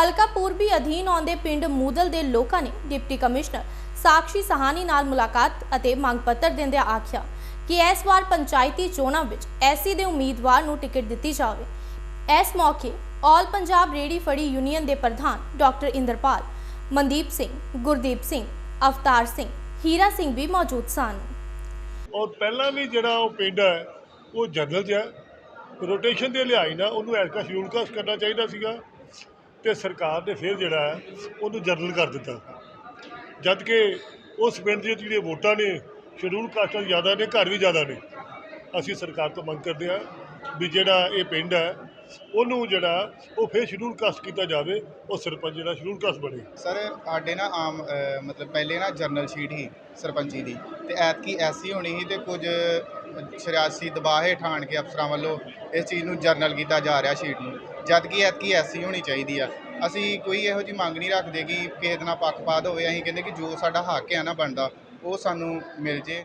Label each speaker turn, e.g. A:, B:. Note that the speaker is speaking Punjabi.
A: ਹਲਕਾ ਪੂਰਬੀ ਅਧੀਨ ਆਉਂਦੇ ਪਿੰਡ ਮੂਦਲ ਦੇ ਲੋਕਾਂ ਨੇ ਡਿਪਟੀ ਕਮਿਸ਼ਨਰ ਸਾਕਸ਼ੀ ਸਹਾਨੀ ਨਾਲ ਮੁਲਾਕਾਤ ਅਤੇ ਮੰਗ ਪੱਤਰ ਦਿੰਦਿਆਂ ਆਖਿਆ ਕਿ ਇਸ ਵਾਰ ਪੰਚਾਇਤੀ ਚੋਣਾਂ ਵਿੱਚ ਐਸੀ ਦੇ ਉਮੀਦਵਾਰ ਨੂੰ ਟਿਕਟ ਦਿੱਤੀ ਜਾਵੇ। ਇਸ ਮੌਕੇ ਆਲ ਪੰਜਾਬ ਰੇੜੀ ਫੜੀ ਯੂਨੀਅਨ ਦੇ ਪ੍ਰਧਾਨ ਡਾਕਟਰ ਇੰਦਰਪਾਲ, ਮਨਦੀਪ ਸਿੰਘ, ਗੁਰਦੀਪ ਸਿੰਘ, ਅਵਤਾਰ ਸਿੰਘ, ਹੀਰਾ ਸਿੰਘ ਵੀ ਮੌਜੂਦ ਸਨ।
B: ਔਰ ਪਹਿਲਾਂ ਵੀ ਜਿਹੜਾ ਉਹ ਪਿੰਡ ਹੈ, ਉਹ ਜਨਰਲ 'ਚ ਹੈ। ਰੋਟੇਸ਼ਨ ਦੇ ਲਿਹਾਜ਼ ਨਾਲ ਉਹਨੂੰ ਐਸਕਾ ਸ਼ਡਿਊਲ ਕਾਸਟ ਕਰਨਾ ਚਾਹੀਦਾ ਸੀਗਾ। ਤੇ ਸਰਕਾਰ ਨੇ ਫਿਰ ਜਿਹੜਾ ਹੈ, ਉਹਨੂੰ ਜਨਰਲ ਕਰ ਦਿੱਤਾ। ਜਦ ਕਿ ਉਸ ਪਿੰਡ ਦੀਆਂ ਜਿਹੜੀਆਂ ਵੋਟਾਂ ਨੇ, ਸ਼ਡਿਊਲ ਕਾਸਟਾਂ ਜ਼ਿਆਦਾ ਨੇ, ਘਰ ਵੀ ਜ਼ਿਆਦਾ ਨੇ। ਅਸੀਂ ਸਰਕਾਰ ਤੋਂ ਮੰਗ ਕਰਦੇ ਹਾਂ ਵੀ ਜਿਹੜਾ ਇਹ ਪਿੰਡ ਹੈ, ਉਹਨੂੰ ਜਿਹੜਾ, ਉਹ ਫਿਰ ਸ਼ਡਿਊਲ ਕਾਸਟ ਕੀਤਾ ਜਾਵੇ, ਉਹ ਸਰਪੰਚ ਜਿਹੜਾ ਸ਼ਡਿਊਲ ਕਾਸਟ ਬਣੇ।
C: ਸਰ ਸਾਡੇ ਨਾ ਆਮ ਮਤਲਬ ਪਹਿਲੇ ਨਾ ਜਰਨਲ ਸ਼ੀਟ ਹੀ ਸਰਪੰਚੀ ਦੀ, ਤੇ ਐਤਕੀ ਐਸੀ ਹੋਣੀ ਸੀ ਤੇ ਕੁਝ ਸਿਆਸੀ ਦਬਾਅ ਹੇਠ ਆਣ ਕੇ ਅਫਸਰਾਂ ਵੱਲੋਂ ਇਸ ਚੀਜ਼ ਨੂੰ ਜਰਨਲ ਕੀਤਾ ਜਾ ਰਿਹਾ ਸ਼ੀਟ ਨੂੰ। ਜਦ ਕਿ ਐਤਕੀ ਐਸੀ ਹੋਣੀ ਚਾਹੀਦੀ ਆ। ਅਸੀਂ ਕੋਈ ਇਹੋ ਜੀ ਮੰਗ ਨਹੀਂ ਰੱਖਦੇ ਕਿ ਕਿਸੇ ਦੇ ਨਾਲ ਪੱਖਪਾਤ ਹੋਵੇ। ਅਸੀਂ ਕਹਿੰਦੇ ਕਿ ਜੋ ਸਾਡਾ ਹੱਕ ਆ ਨਾ ਬਣਦਾ, ਉਹ ਸਾਨੂੰ ਮਿਲ ਜੇ।